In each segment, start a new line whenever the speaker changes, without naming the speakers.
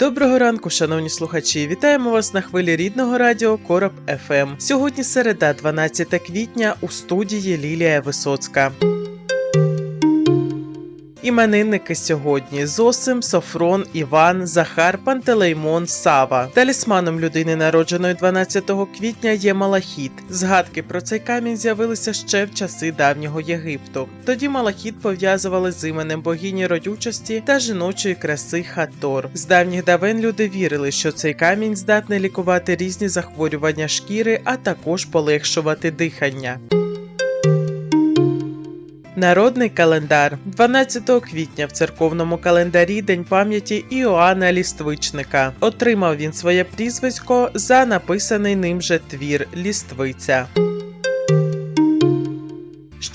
Доброго ранку, шановні слухачі! Вітаємо вас на хвилі рідного радіо Короб ФМ. Сьогодні середа, 12 квітня, у студії Лілія Висоцька. Іменинники сьогодні Зосим, Софрон, Іван, Захар, Пантелеймон, Сава. Талісманом людини, народженої 12 квітня, є Малахіт. Згадки про цей камінь з'явилися ще в часи давнього Єгипту. Тоді Малахіт пов'язували з іменем богині родючості та жіночої краси Хатор. З давніх давен люди вірили, що цей камінь здатний лікувати різні захворювання шкіри, а також полегшувати дихання. Народний календар 12 квітня в церковному календарі День пам'яті Іоанна Ліствичника. Отримав він своє прізвисько за написаний ним же твір Ліствиця.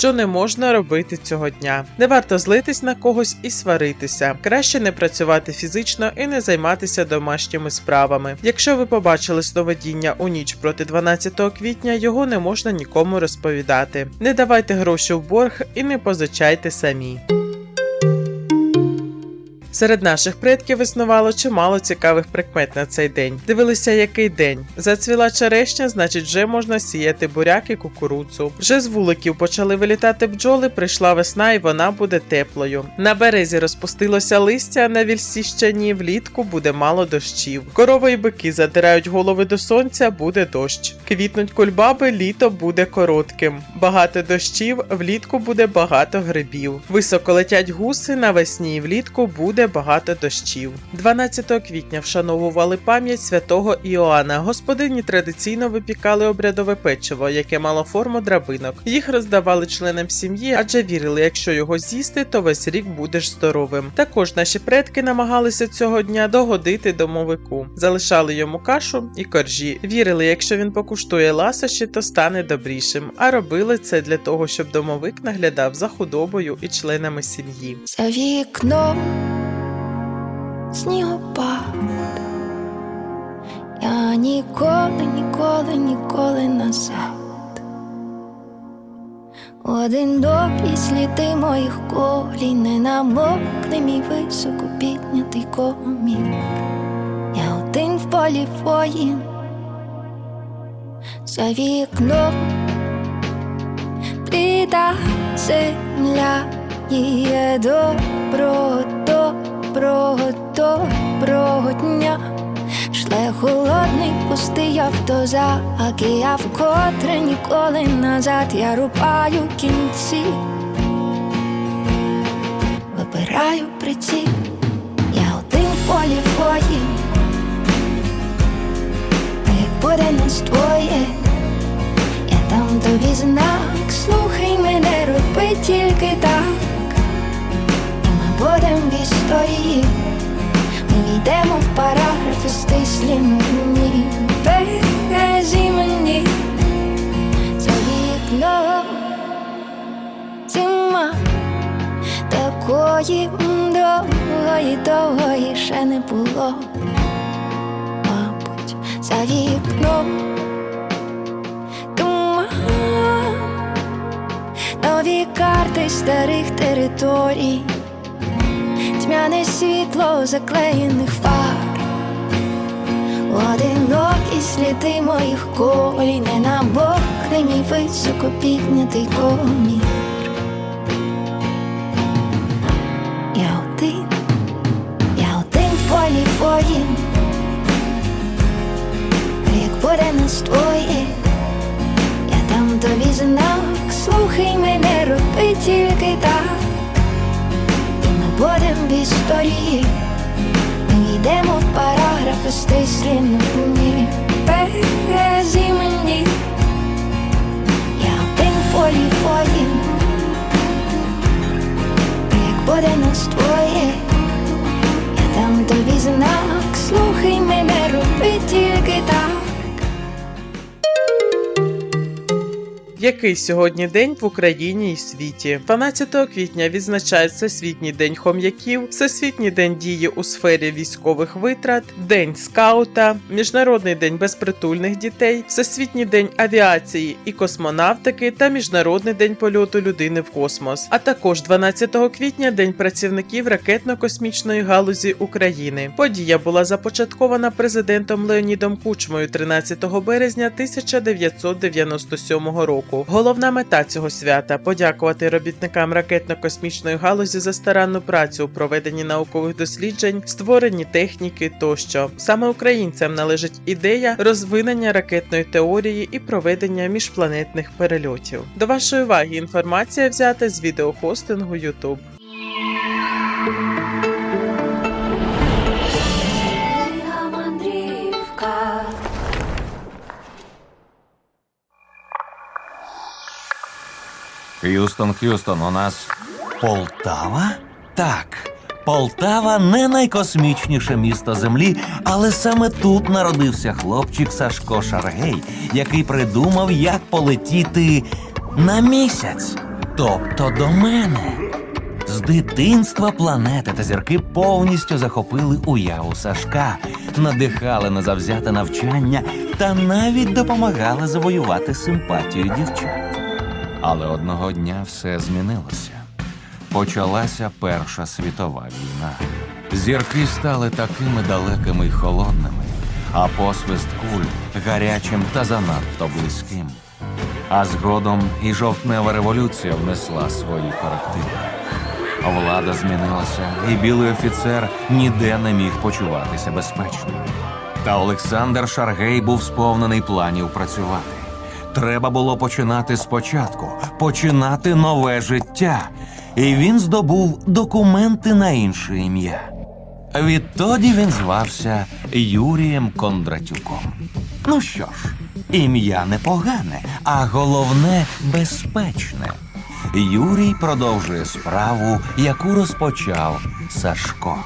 Що не можна робити цього дня. Не варто злитись на когось і сваритися. Краще не працювати фізично і не займатися домашніми справами. Якщо ви побачили сновидіння у ніч проти 12 квітня, його не можна нікому розповідати. Не давайте гроші в борг і не позичайте самі. Серед наших предків існувало чимало цікавих прикмет на цей день. Дивилися, який день. Зацвіла черешня, значить, вже можна сіяти буряк і кукурудзу. Вже з вуликів почали вилітати бджоли, прийшла весна і вона буде теплою. На березі розпустилося листя, а на вільсі щані влітку буде мало дощів. Корови і бики задирають голови до сонця, буде дощ. Квітнуть кульбаби, літо буде коротким. Багато дощів, влітку буде багато грибів. Високо летять гуси, навесні і влітку буде багато дощів. 12 квітня вшановували пам'ять святого Іоанна. Господині традиційно випікали обрядове печиво, яке мало форму драбинок. Їх роздавали членам сім'ї, адже вірили, якщо його з'їсти, то весь рік будеш здоровим. Також наші предки намагалися цього дня догодити домовику, залишали йому кашу і коржі. Вірили, якщо він покуштує ласощі, то стане добрішим. А робили це для того, щоб домовик наглядав за худобою і членами сім'ї.
За вікном снігопад. Я ніколи, ніколи, ніколи назад. Одинокі сліди моїх колін не намокли мій високо піднятий комір. Я один в полі воїн. За вікном бліда земля їє доброго, доброго, доброго дня. Шле холодний пустий автозак, і я вкотре ніколи назад. Я рубаю кінці, вибираю приціл, я один в полі воїн, а як буде нас двоє, я дам тобі знак, слухай мене, роби тільки так, будем в історії. Ми війдемо в параграфи стислі мені. Березі мені за вікном зима Такої довгої, довгої ще не було. Мабуть, за вікном. Нові карти старих територій тьмяне світло заклеєних фар, одинокі сліди моїх колій не набокли мій високо піднятий комір. Я один, я один в полі воїн, як буде нас двоє, я дам тобі знак, в історії, ми війдемо в параграфи стислі нудні Березі мені, я один в полі а як буде нас двоє, я дам тобі знак, слухай мене, роби
Який сьогодні день в Україні і світі? 12 квітня відзначається Всесвітній день хом'яків, Всесвітній день дії у сфері військових витрат, День скаута, Міжнародний день безпритульних дітей, Всесвітній день авіації і космонавтики та Міжнародний день польоту людини в космос. А також 12 квітня День працівників ракетно-космічної галузі України. Подія була започаткована президентом Леонідом Кучмою 13 березня 1997 року. Головна мета цього свята подякувати робітникам ракетно-космічної галузі за старанну працю у проведенні наукових досліджень, створенні техніки тощо. Саме українцям належить ідея розвинення ракетної теорії і проведення міжпланетних перельотів. До вашої уваги інформація взята з відеохостингу YouTube.
Х'юстон, Х'юстон, у нас Полтава? Так. Полтава не найкосмічніше місто землі, але саме тут народився хлопчик Сашко Шаргей, який придумав, як полетіти на місяць. Тобто до мене. З дитинства планети та зірки повністю захопили уяву Сашка, надихали на завзяте навчання та навіть допомагали завоювати симпатію дівчат. Але одного дня все змінилося. Почалася Перша світова війна. Зірки стали такими далекими й холодними, а посвист куль гарячим та занадто близьким. А згодом і жовтнева революція внесла свої корективи. Влада змінилася, і білий офіцер ніде не міг почуватися безпечно. Та Олександр Шаргей був сповнений планів працювати. Треба було починати спочатку, починати нове життя. І він здобув документи на інше ім'я. Відтоді він звався Юрієм Кондратюком. Ну що ж, ім'я непогане, а головне безпечне. Юрій продовжує справу, яку розпочав Сашко.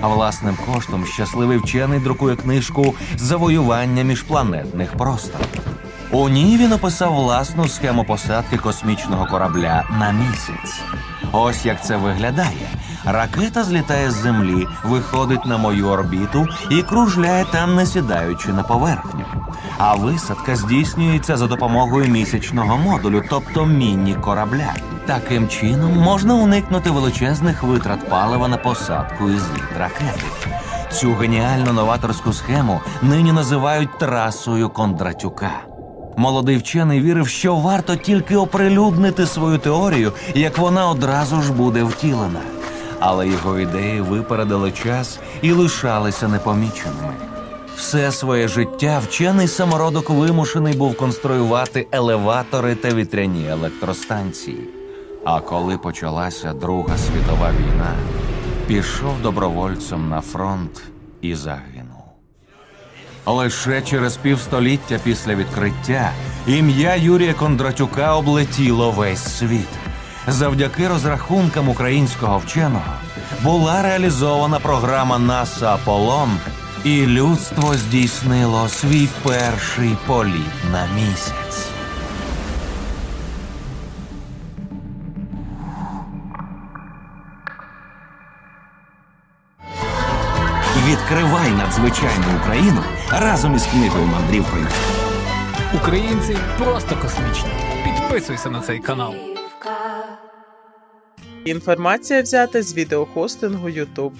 А власним коштом щасливий вчений друкує книжку Завоювання міжпланетних просторів. У ній він описав власну схему посадки космічного корабля на місяць. Ось як це виглядає. Ракета злітає з землі, виходить на мою орбіту і кружляє там, не сідаючи на поверхню. А висадка здійснюється за допомогою місячного модулю, тобто міні-корабля. Таким чином можна уникнути величезних витрат палива на посадку і зліт ракети. Цю геніальну новаторську схему нині називають трасою Кондратюка. Молодий вчений вірив, що варто тільки оприлюднити свою теорію, як вона одразу ж буде втілена. Але його ідеї випередили час і лишалися непоміченими. Все своє життя вчений самородок вимушений був конструювати елеватори та вітряні електростанції. А коли почалася Друга світова війна, пішов добровольцем на фронт і загинув. Лише через півстоліття після відкриття ім'я Юрія Кондратюка облетіло весь світ. Завдяки розрахункам українського вченого була реалізована програма НАСА Аполлон, і людство здійснило свій перший політ на місяць. Відкривай надзвичайну Україну разом із книгою мандрівкою.
Українці просто космічні. Підписуйся на цей канал.
Інформація взята з відеохостингу YouTube.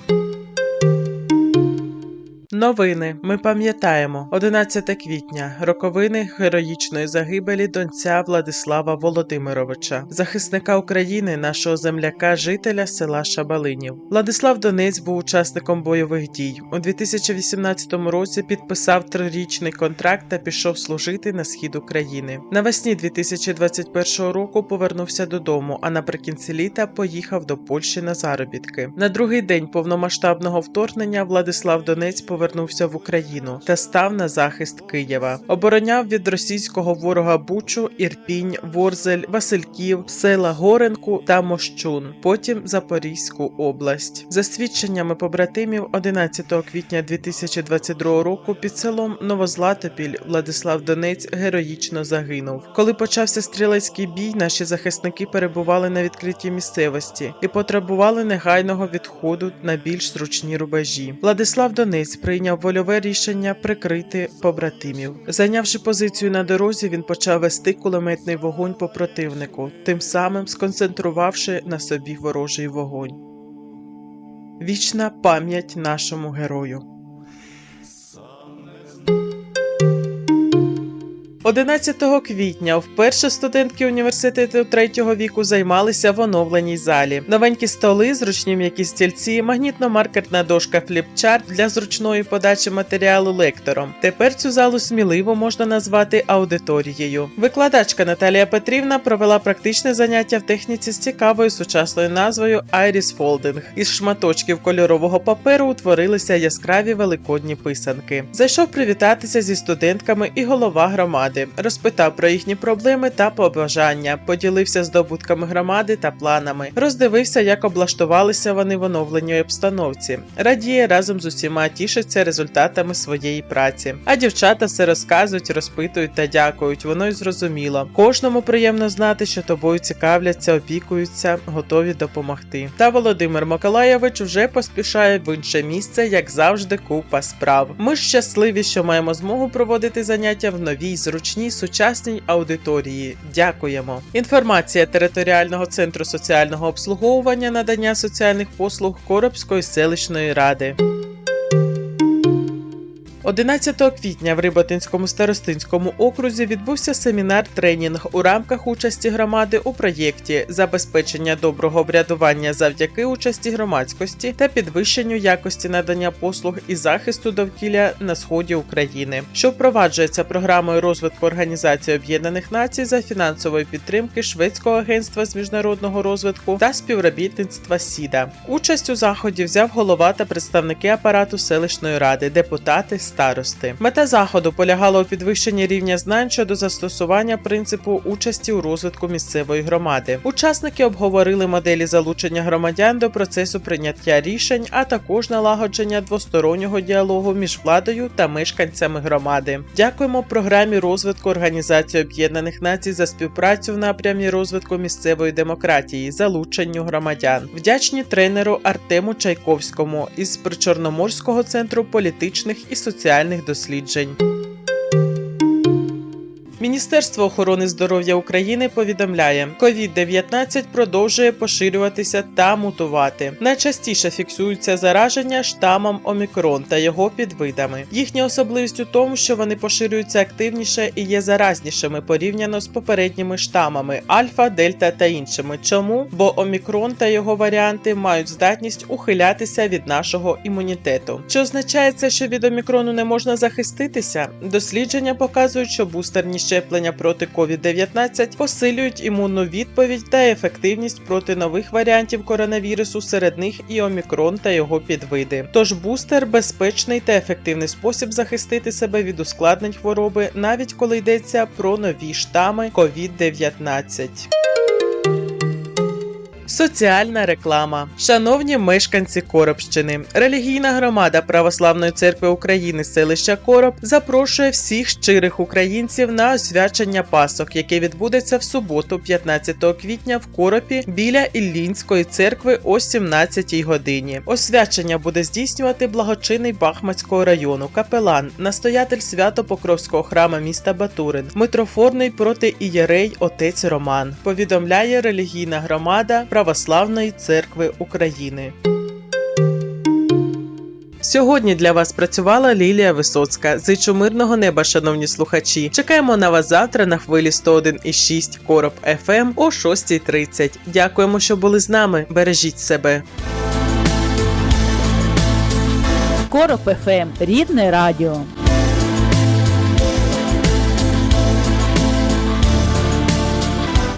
Новини ми пам'ятаємо 11 квітня роковини героїчної загибелі донця Владислава Володимировича, захисника України, нашого земляка, жителя села Шабалинів. Владислав Донець був учасником бойових дій. У 2018 році підписав трирічний контракт та пішов служити на схід України. Навесні 2021 року повернувся додому, а наприкінці літа поїхав до Польщі на заробітки. На другий день повномасштабного вторгнення Владислав Донець повернувся повернувся в Україну та став на захист Києва. Обороняв від російського ворога Бучу, Ірпінь, Ворзель, Васильків, села Горенку та Мощун, потім Запорізьку область. За свідченнями побратимів, 11 квітня 2022 року під селом Новозлатопіль Владислав Донець героїчно загинув. Коли почався стрілецький бій, наші захисники перебували на відкритій місцевості і потребували негайного відходу на більш зручні рубежі. Владислав Донець прийняв вольове рішення прикрити побратимів. Зайнявши позицію на дорозі, він почав вести кулеметний вогонь по противнику, тим самим сконцентрувавши на собі ворожий вогонь. Вічна пам'ять нашому герою. 11 квітня вперше студентки університету третього віку займалися в оновленій залі. Новенькі столи, зручні м'які стільці, магнітно-маркерна дошка фліпчарт для зручної подачі матеріалу лектором. Тепер цю залу сміливо можна назвати аудиторією. Викладачка Наталія Петрівна провела практичне заняття в техніці з цікавою сучасною назвою Iris Folding. Із шматочків кольорового паперу утворилися яскраві великодні писанки. Зайшов привітатися зі студентками і голова громади. Розпитав про їхні проблеми та побажання, поділився здобутками громади та планами, роздивився, як облаштувалися вони в оновленій обстановці. Радіє разом з усіма тішиться результатами своєї праці. А дівчата все розказують, розпитують та дякують. Воно й зрозуміло. Кожному приємно знати, що тобою цікавляться, опікуються, готові допомогти. Та Володимир Миколаєвич вже поспішає в інше місце, як завжди, купа справ. Ми щасливі, що маємо змогу проводити заняття в новій зручній сучасній аудиторії. Дякуємо. Інформація територіального центру соціального обслуговування надання соціальних послуг Коробської селищної ради. 11 квітня в Риботинському старостинському окрузі відбувся семінар-тренінг у рамках участі громади у проєкті забезпечення доброго врядування завдяки участі громадськості та підвищенню якості надання послуг і захисту довкілля на сході України, що впроваджується програмою розвитку Організації Об'єднаних Націй за фінансової підтримки Шведського агентства з міжнародного розвитку та співробітництва СІДА. Участь у заході взяв голова та представники апарату селищної ради, депутати, старости. Мета заходу полягала у підвищенні рівня знань щодо застосування принципу участі у розвитку місцевої громади. Учасники обговорили моделі залучення громадян до процесу прийняття рішень, а також налагодження двостороннього діалогу між владою та мешканцями громади. Дякуємо програмі розвитку Організації Об'єднаних Націй за співпрацю в напрямі розвитку місцевої демократії, залученню громадян. Вдячні тренеру Артему Чайковському із Причорноморського центру політичних і соціальних досліджень. Міністерство охорони здоров'я України повідомляє, COVID-19 продовжує поширюватися та мутувати. Найчастіше фіксуються зараження штамом Омікрон та його підвидами. Їхня особливість у тому, що вони поширюються активніше і є заразнішими порівняно з попередніми штамами Альфа, Дельта та іншими. Чому? Бо Омікрон та його варіанти мають здатність ухилятися від нашого імунітету. Чи означає це, що від омікрону не можна захиститися? Дослідження показують, що бустерні щеплення проти COVID-19 посилюють імунну відповідь та ефективність проти нових варіантів коронавірусу, серед них і омікрон та його підвиди. Тож бустер безпечний та ефективний спосіб захистити себе від ускладнень хвороби, навіть коли йдеться про нові штами COVID-19. Соціальна реклама. Шановні мешканці Коробщини, релігійна громада Православної церкви України селища Короб запрошує всіх щирих українців на освячення Пасок, яке відбудеться в суботу, 15 квітня в Коропі біля Іллінської церкви о 17 годині. Освячення буде здійснювати благочинний Бахмацького району, капелан, настоятель Свято-Покровського храма міста Батурин, митрофорний протиієрей отець Роман. Повідомляє релігійна громада Православної церкви України. Сьогодні для вас працювала Лілія Висоцька. Зичу мирного неба, шановні слухачі. Чекаємо на вас завтра на хвилі 101,6 Короб ФМ о 6.30. Дякуємо, що були з нами. Бережіть себе.
Короб ФМ. Рідне радіо.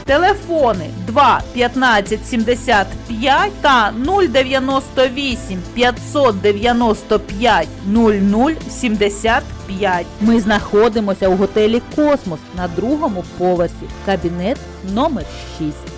Телефони 2 15 75 та 098 595 00 75. Ми знаходимося у готелі Космос на другому поверсі. Кабінет номер 6.